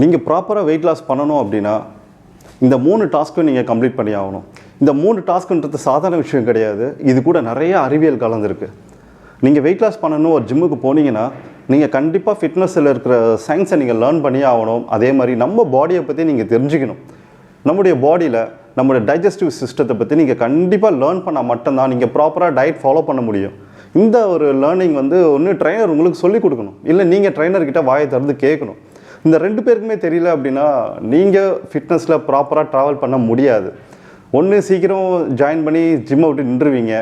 நீங்கள் ப்ராப்பராக wait loss பண்ணணும் அப்படின்னா இந்த மூணு டாஸ்க்கும் நீங்கள் கம்ப்ளீட் பண்ணி ஆகணும். இந்த மூணு டாஸ்க்குன்றது சாதாரண விஷயம் கிடையாது. இது கூட நிறைய அறிவியல் கலந்துருக்கு. நீங்கள் வெயிட் லாஸ் பண்ணணும் ஒரு ஜிம்முக்கு போனீங்கன்னா நீங்கள் கண்டிப்பாக ஃபிட்னஸில் இருக்கிற சயின்ஸை நீங்கள் லேர்ன் பண்ணி ஆகணும். அதே மாதிரி நம்ம பாடியை பற்றி நீங்கள் தெரிஞ்சுக்கணும். நம்முடைய பாடியில் நம்மளுடைய டைஜஸ்டிவ் சிஸ்டத்தை பற்றி நீங்கள் கண்டிப்பாக லேர்ன் பண்ணால் மட்டும்தான் நீங்கள் ப்ராப்பராக டயட் ஃபாலோ பண்ண முடியும். இந்த ஒரு லேர்னிங் வந்து ஒன்று ட்ரைனர் உங்களுக்கு சொல்லிக் கொடுக்கணும். இல்லை நீங்கள் ட்ரைனர்கிட்ட வாயை திறந்து கேட்கணும். இந்த ரெண்டு பேருக்குமே தெரியல அப்படின்னா நீங்கள் ஃபிட்னஸில் ப்ராப்பராக ட்ராவல் பண்ண முடியாது. ஒன்று சீக்கிரம் ஜாயின் பண்ணி ஜிம்மை விட்டு நின்றுவீங்க.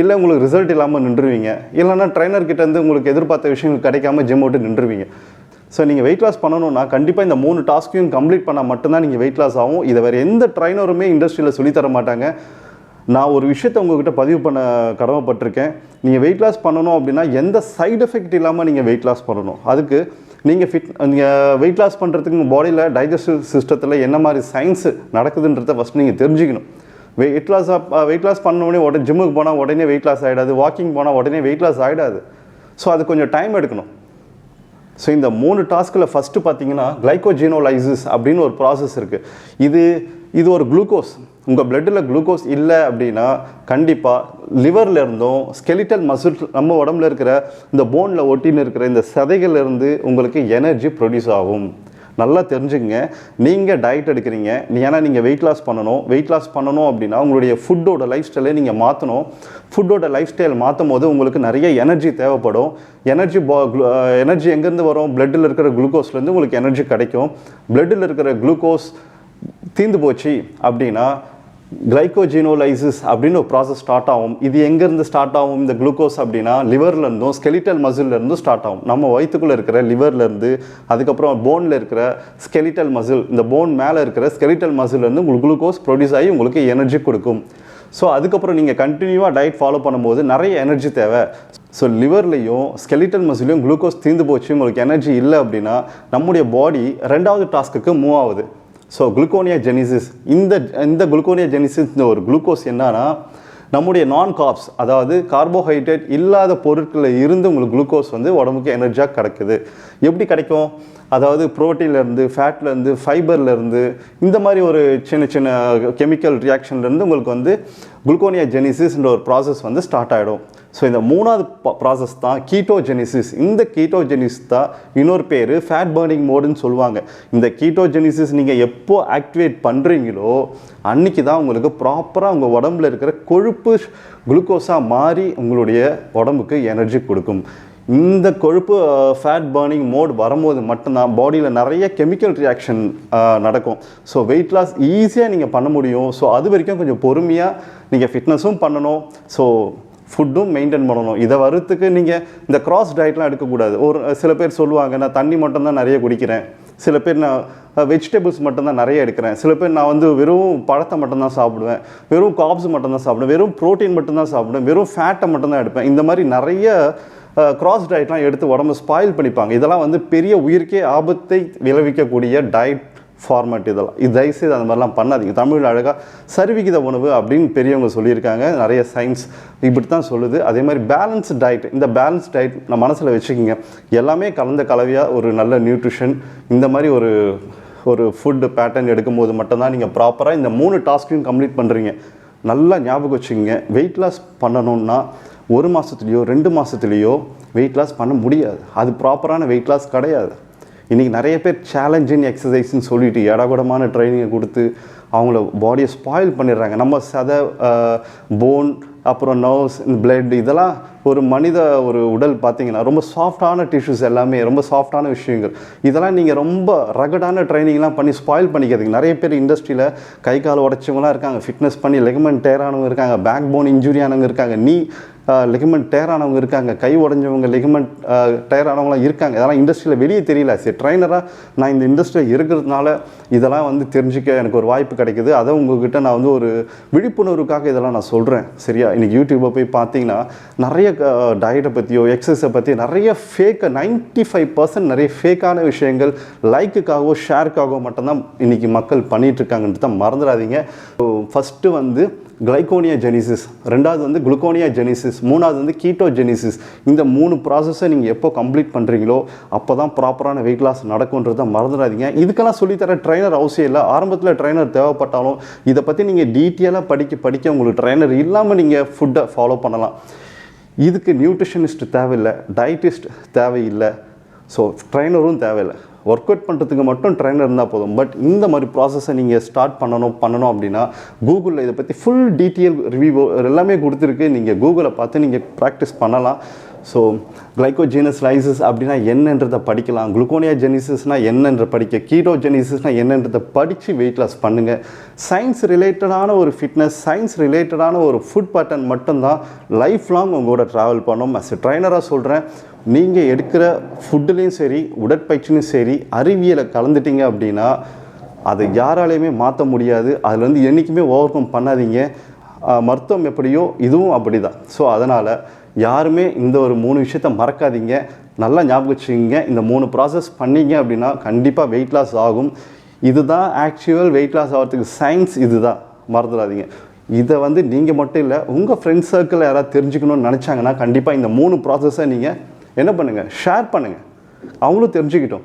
இல்லை உங்களுக்கு ரிசல்ட் இல்லாமல் நின்றுவீங்க. இல்லைன்னா ட்ரைனர்கிட்டேருந்து உங்களுக்கு எதிர்பார்த்த விஷயங்கள் கிடைக்காம ஜிம் விட்டு நின்றுவீங்க. ஸோ நீங்கள் வெயிட் லாஸ் பண்ணணும்னா கண்டிப்பாக இந்த மூணு டாஸ்க்கையும் கம்ப்ளீட் பண்ணால் மட்டும்தான் நீங்கள் வெயிட் லாஸ் ஆகும். இதை வேறு எந்த ட்ரைனருமே இண்டஸ்ட்ரியில் சொல்லித்தர மாட்டாங்க. நான் ஒரு விஷயத்தை உங்ககிட்ட பதிவு பண்ண கடமைப்பட்டிருக்கேன். நீங்கள் வெயிட் லாஸ் பண்ணணும் அப்படின்னா எந்த சைடு எஃபெக்ட் இல்லாமல் நீங்கள் வெயிட் லாஸ் பண்ணணும். அதுக்கு நீங்கள் ஃபிட் நீங்கள் வெயிட் லாஸ் பண்ணுறதுக்கு உங்கள் பாடியில் டைஜஸ்டிவ் சிஸ்டத்தில் என்ன மாதிரி சயின்ஸ் நடக்குதுன்றத ஃபஸ்ட் நீங்கள் தெரிஞ்சுக்கணும். வெயிட் லாஸ் வெயிட் லாஸ் பண்ண உடனே உடனே ஜிம்முக்கு போனால் உடனே வெயிட் லாஸ் ஆகிடாது வாக்கிங் போனால் உடனே வெயிட் லாஸ் ஆகிடாது ஸோ அது கொஞ்சம் டைம் எடுக்கணும். ஸோ இந்த மூணு டாஸ்கில் ஃபஸ்ட்டு பார்த்தீங்கன்னா கிளைகோஜீனோலைசிஸ் அப்படின்னு ஒரு ப்ராசஸ் இருக்குது இது இது ஒரு குளுக்கோஸ் உங்கள் பிளட்டில் குளுக்கோஸ் இல்லை அப்படின்னா கண்டிப்பாக லிவரில் இருந்தும் ஸ்கெலிட்டல் மசில் நம்ம உடம்புல இருக்கிற இந்த போனில் ஒட்டின்னு இருக்கிற இந்த சதைகள்லேருந்து உங்களுக்கு எனர்ஜி ப்ரொடியூஸ் ஆகும். நல்லா தெரிஞ்சுங்க நீங்கள் டயட் எடுக்கிறீங்க. நீ- ஏன்னா நீங்கள் வெயிட் லாஸ் பண்ணணும். வெயிட் லாஸ் பண்ணணும் அப்படின்னா உங்களுடைய ஃபுட்டோட லைஃப் ஸ்டைலை நீங்கள் மாற்றணும் ஃபுட்டோட லைஃப் ஸ்டைல் மாற்றும் போது உங்களுக்கு நிறைய எனர்ஜி தேவைப்படும். எனர்ஜி எனர்ஜி எங்கேருந்து வரும்? பிளட்டில் இருக்கிற குளுக்கோஸ்லேருந்து உங்களுக்கு எனர்ஜி கிடைக்கும். பிளட்டில் இருக்கிற குளுக்கோஸ் தீந்து போச்சு அப்படின்னா கிளைகோஜினோலைசிஸ் அப்படின்னு ஒரு ப்ராசஸ் ஸ்டார்ட் ஆகும். இது எங்கேருந்து ஸ்டார்ட் ஆகும்? இந்த குளுக்கோஸ் அப்படின்னா லிவர்லேருந்தும் ஸ்கெலிட்டல் மசில்லேருந்தும் ஸ்டார்ட் ஆகும். நம்ம வயிற்றுக்குள்ளே இருக்கிற லிவர்லேருந்து அதுக்கப்புறம் போனில் இருக்கிற ஸ்கெலிட்டல் மசில் இந்த போன் மேலே இருக்கிற ஸ்கெலிட்டல் மசில்லேருந்து உங்களுக்கு குளுக்கோஸ் ப்ரொடியூஸ் ஆகி உங்களுக்கு எனர்ஜி கொடுக்கும். ஸோ அதுக்கப்புறம் நீங்கள் கண்டினியூவாக டயட் ஃபாலோ பண்ணும்போது நிறைய எனர்ஜி தேவை. ஸோ லிவர்லேயும் ஸ்கெலிட்டல் மசிலையும் குளுக்கோஸ் தீர்ந்து போச்சு உங்களுக்கு எனர்ஜி இல்லை அப்படின்னா நம்முடைய பாடி ரெண்டாவது டாஸ்க்குக்கு மூவ் ஆகுது. ஸோ குளுக்கோனியா ஜெனிசிஸ் இந்த இந்த குளுக்கோனியா ஜெனிசிஸ் இந்த ஒரு குளுக்கோஸ் என்னன்னா நம்முடைய நான் கார்ப்ஸ் அதாவது கார்போஹைட்ரேட் இல்லாத பொருட்களில் இருந்து உங்களுக்கு குளுக்கோஸ் வந்து உடம்புக்கு எனர்ஜியாக கிடைக்குது. எப்படி கிடைக்கும்? அதாவது புரோட்டீன்லேருந்து ஃபேட்லேருந்து ஃபைபர்லேருந்து இந்த மாதிரி ஒரு சின்ன சின்ன கெமிக்கல் ரியாக்ஷன்லேருந்து உங்களுக்கு வந்து குளுக்கோனியா ஜெனிசிஸ்ன்ற ஒரு ப்ராசஸ் வந்து ஸ்டார்ட் ஆகிடும் ஸோ இந்த மூணாவது ப்ராசஸ் தான் கீட்டோஜெனிசிஸ். இந்த கீட்டோஜெனிஸ் தான் இன்னொரு பேர் ஃபேட் பர்னிங் மோடுன்னு சொல்லுவாங்க. இந்த கீட்டோஜெனிசிஸ் நீங்கள் எப்போ ஆக்டிவேட் பண்ணுறீங்களோ அன்றைக்கி தான் உங்களுக்கு ப்ராப்பராக உங்கள் உடம்புல இருக்கிற கொழுப்பு குளுக்கோஸாக மாறி உங்களுடைய உடம்புக்கு எனர்ஜி கொடுக்கும். இந்த கொழுப்பு ஃபேட் பர்னிங் மோட் வரும்போது மட்டும்தான் பாடியில் நிறைய கெமிக்கல் ரியாக்ஷன் நடக்கும். ஸோ வெயிட் லாஸ் ஈஸியாக நீங்கள் பண்ண முடியும். ஸோ அது வரைக்கும் கொஞ்சம் பொறுமையாக நீங்கள் ஃபிட்னஸும் பண்ணணும். ஸோ ஃபுட்டும் மெயின்டைன் பண்ணணும். இதை வரத்துக்கு நீங்கள் இந்த கிராஸ் டயட்லாம் எடுக்கக்கூடாது. ஒரு சில பேர் சொல்லுவாங்க நான் தண்ணி மட்டும்தான் நிறைய குடிக்கிறேன். சில பேர் நான் வெஜிடபிள்ஸ் மட்டும்தான் நிறைய எடுக்கிறேன். சில பேர் நான் வந்து வெறும் பழத்தை மட்டும்தான் சாப்பிடுவேன். வெறும் காப்ஸ் மட்டும்தான் சாப்பிடுவேன். வெறும் ப்ரோட்டீன் மட்டும்தான் சாப்பிடுவேன். வெறும் ஃபேட்டை மட்டும்தான் எடுப்பேன். இந்த மாதிரி நிறைய கிராஸ் டயட்லாம் எடுத்து உடம்பு ஸ்பாயில் பண்ணிப்பாங்க. இதெல்லாம் வந்து பெரிய உயிருக்கே ஆபத்தை விளைவிக்கக்கூடிய டயட் ஃபார்மேட் இதெல்லாம். இது தயவுசெய்து அந்த மாதிரிலாம் பண்ணாதீங்க. தமிழ் அழகாக சரிவிகித உணவு அப்படின்னு பெரியவங்க சொல்லியிருக்காங்க. நிறைய சயின்ஸ் இப்படி தான் சொல்லுது. அதே மாதிரி பேலன்ஸ் டயட் இந்த பேலன்ஸ் டயட் நான் மனசில் வச்சுக்கிங்க. எல்லாமே கலந்த கலவையாக ஒரு நல்ல நியூட்ரிஷன் இந்த மாதிரி ஒரு ஒரு ஃபுட்டு பேட்டர்ன் எடுக்கும்போது மட்டும்தான் நீங்கள் ப்ராப்பராக இந்த மூணு டாஸ்க்கையும் கம்ப்ளீட் பண்ணுறீங்க நல்லா ஞாபகம் வச்சுக்கிங்க. வெயிட் லாஸ் பண்ணணுன்னா ஒரு மாதத்துலேயோ ரெண்டு மாதத்துலேயோ வெயிட் லாஸ் பண்ண முடியாது. அது ப்ராப்பரான வெயிட் லாஸ் கிடையாது. இன்றைக்கி நிறைய பேர் சேலஞ்சிங் எக்ஸசைஸ்ன்னு சொல்லிட்டு இடகுடமான ட்ரைனிங்கை கொடுத்து அவங்கள பாடியை ஸ்பாயில் பண்ணிடுறாங்க. நம்ம சதை போன் அப்புறம் நர்வ்ஸ் பிளட் இதெல்லாம் ஒரு மனித ஒரு உடல் பார்த்திங்கன்னா ரொம்ப சாஃப்டான டிஷ்யூஸ் எல்லாமே ரொம்ப சாஃப்டான விஷயங்கள். இதெல்லாம் நீங்கள் ரொம்ப ரகடான ட்ரைனிங்லாம் பண்ணி ஸ்பாயில் பண்ணிக்கிறதுக்கு நிறைய பேர் இண்டஸ்ட்ரியில் கை கால் உடச்சவங்களாம் இருக்காங்க. ஃபிட்னஸ் பண்ணி லெகமெண்ட் டேரானவங்க இருக்காங்க. பேக் போன் இன்ஜுரி ஆனவங்க இருக்காங்க. நீ லெகமெண்ட் டயர் ஆனவங்க இருக்காங்க. கை உடஞ்சவங்க லெகமெண்ட் டயர் ஆனவங்களாம் இருக்காங்க. இதெல்லாம் இண்டஸ்ட்ரியில் வெளியே தெரியல. சரி ட்ரைனராக நான் இந்த இண்டஸ்ட்ரியில் இருக்கிறதுனால இதெல்லாம் வந்து தெரிஞ்சுக்க எனக்கு ஒரு வாய்ப்பு கிடைக்குது. அதை உங்ககிட்ட நான் வந்து ஒரு விழிப்புணர்வுக்காக இதெல்லாம் நான் சொல்கிறேன் சரியா? இன்றைக்கி யூடியூப்பை போய் பார்த்தீங்கன்னா நிறைய டயட்டை பற்றியோ எக்ஸசைஸை பற்றி நிறைய ஃபேக்கை நைன்ட்டி ஃபைவ் பர்சன்ட் நிறைய ஃபேக்கான விஷயங்கள் லைக்குக்காகவோ ஷேருக்காகவோ மட்டும்தான் இன்றைக்கி மக்கள் பண்ணிகிட்டு தான் மறந்துடாதீங்க. ஃபஸ்ட்டு வந்து கிளைகோனியா ஜெனிசிஸ் ரெண்டாவது வந்து குளுக்கோனியா ஜெனிசிஸ் மூணாவது வந்து கீட்டோ ஜெனிசிஸ் இந்த மூணு ப்ராசஸை நீங்கள் எப்போ கம்ப்ளீட் பண்ணுறீங்களோ அப்போ தான் ப்ராப்பரான வெயிட் லாஸ் நடக்கும்ன்றதை மறந்துடாதீங்க. இதுக்கெல்லாம் சொல்லித்தர ட்ரைனர் அவசியம் இல்லை. ஆரம்பத்தில் ட்ரைனர் தேவைப்பட்டாலும் இதை பற்றி நீங்கள் டீட்டெயிலாக படிக்க படிக்க உங்களுக்கு ட்ரைனர் இல்லாமல் நீங்கள் ஃபுட்டை ஃபாலோ பண்ணலாம். இதுக்கு நியூட்ரிஷனிஸ்ட் தேவையில்லை டயட்டிஸ்ட் தேவையில்லை. ஸோ ட்ரைனரும் தேவையில்லை. ஒர்க் அவுட் பண்ணுறதுக்கு மட்டும் ட்ரைனர் இருந்தால் போதும். பட் இந்த மாதிரி ப்ராசஸை நீங்கள் ஸ்டார்ட் பண்ணணும் பண்ணணும் அப்படின்னா கூகுளில் இதை பற்றி ஃபுல் டீட்டெயில் ரிவ்யூ எல்லாமே கொடுத்துருக்கு. நீங்கள் கூகுளை பார்த்து நீங்கள் ப்ராக்டிஸ் பண்ணலாம். ஸோ கிளைகோஜெனஸ் லைசஸ் அப்படின்னா என்னன்றதை படிக்கலாம். குளுக்கோனியா ஜெனிசிஸ்னால் என்னன்ற படிக்க கீட்டோ ஜெனிசிஸ்னால் என்னன்றதை படித்து வெயிட் லாஸ் பண்ணுங்கள் சயின்ஸ் ரிலேட்டடான ஒரு ஃபிட்னஸ் சயின்ஸ் ரிலேட்டடான ஒரு ஃபுட் பேட்டர்ன் மட்டும்தான் லைஃப் லாங் உங்களோட ட்ராவல் பண்ணோம். அஸ் ட்ரைனராக சொல்கிறேன் நீங்கள் எடுக்கிற ஃபுட்டுலேயும் சரி உடற்பயிற்சிலையும் சரி அறிவியலை கலந்துட்டீங்க அப்படின்னா அதை யாராலையுமே மாற்ற முடியாது. அதில் வந்து என்றைக்குமே ஓவர் கம் பண்ணாதீங்க மருத்துவம் எப்படியோ இதுவும் அப்படி தான் ஸோ அதனால் யாருமே இந்த ஒரு மூணு விஷயத்த மறக்காதீங்க. நல்லா ஞாபகம் வச்சுக்கிங்க. இந்த மூணு ப்ராசஸ் பண்ணீங்க அப்படின்னா கண்டிப்பாக வெயிட் லாஸ் ஆகும். இதுதான் ஆக்சுவல் வெயிட் லாஸ் ஆகிறதுக்கு சயின்ஸ் இதுதான். மறந்துடாதீங்க. இதை வந்து நீங்கள் மட்டும் இல்லை உங்கள் ஃப்ரெண்ட்ஸ் சர்க்கிளில் யாராவது தெரிஞ்சுக்கணும்னு நினச்சாங்கன்னா கண்டிப்பாக இந்த மூணு ப்ராசஸை நீங்கள் என்ன பண்ணுங்கள் ஷேர் பண்ணுங்கள் அவங்களும் தெரிஞ்சுக்கிட்டோம்.